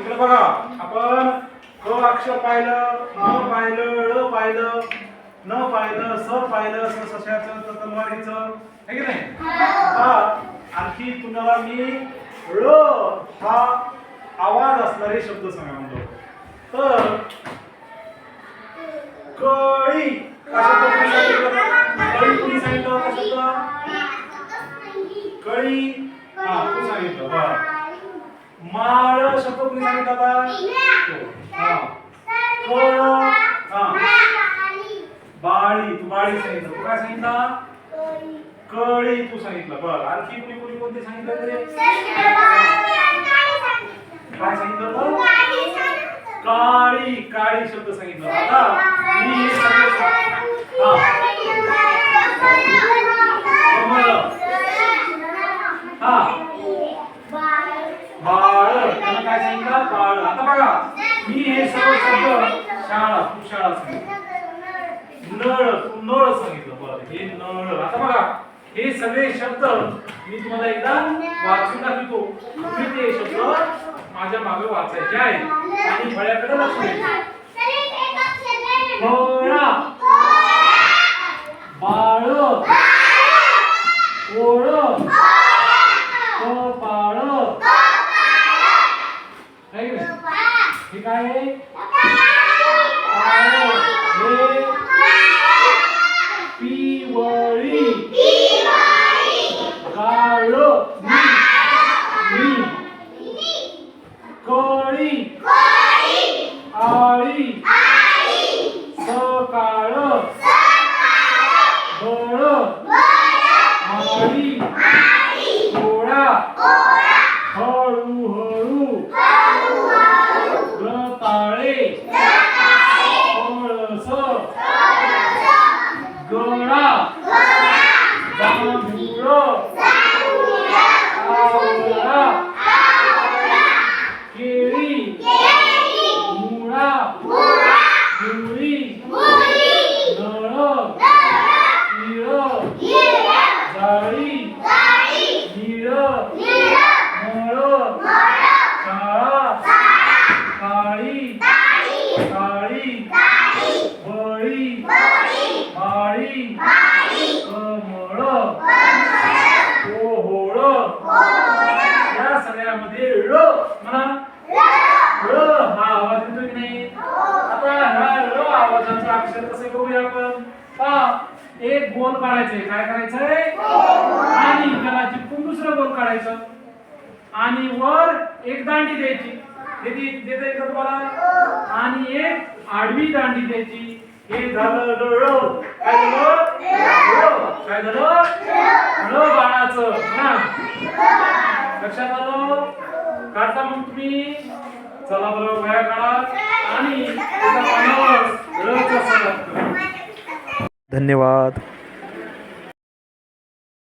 इकडे बघा आपण क अक्षर पाहिलं न पाहिलं ळ पाहिलं न पाहिलं स पाहिलं स सशाचं त तलवारीचं है की नाही? हा. आणखी तुम्हाला मी ळ हा आवाज असणारे शब्द सांगा म्हणतो. तर कळी? कळी कोणी सांगितलं कळी हा तू सांगितलं बरं. माळ शब्द कोणी सांगितला होता. हा. हा. बाळी. तू बाळी सांगितलं. तू काय सांगितलं? कळी. तू सांगितलं. बरं आणखी कोणी कोणी कोणते सांगितलं तरी काय सांगितलं? काळी. काळी शब्द सांगितलं आता मी हे सगळे शब्द- हा बाळ त्यानं काय सांगितलं बाळ आता बघा मी हे सर्व शब्द शाळा तू शाळा सांगितलं. नळ तू नळ सांगितलं. बरं हे नळ. आता बघा हे सगळे शब्द मी तुम्हाला एकदा वाचून दाखवतो. तुम्ही ते शब्द माझ्या मागे वाचायचे आहे आणि फळ्याकडे लक्ष द्यायचं फळा बाळ ओळ कपाळ आहे की नाही? काय आहे? काळ पिवळी काळ. कळी. आळी. सकाळ. बळ. माळी गोळा हळूहळू गळा जांभूळ आवळा केळी मुळा मुळी नळ इळ जाळी निळ नळ शाळा काळी काळी बळी माळी कमळ ओहोळ या सगळ्यामध्ये ळ म्हणा ळ हा आवाज येतो की नाही आता ह्या ळ आवाजाचं अक्षर कसं बघूया आपण पहा एक गोल काढायचंय. काय करायचंय आणि त्याला चिपकून दुसरं गोल काढायचं. आणि वर एक दांडी द्यायची. किती देता येतं तुम्हाला? आणि एक आडवी दांडी द्यायची. हे झालं ळ काय झालं? काय झालं? ळ बाळाचं. लक्षात आलं? काढता मग तुम्ही. चला बरं वया काढा. आणि धन्यवाद.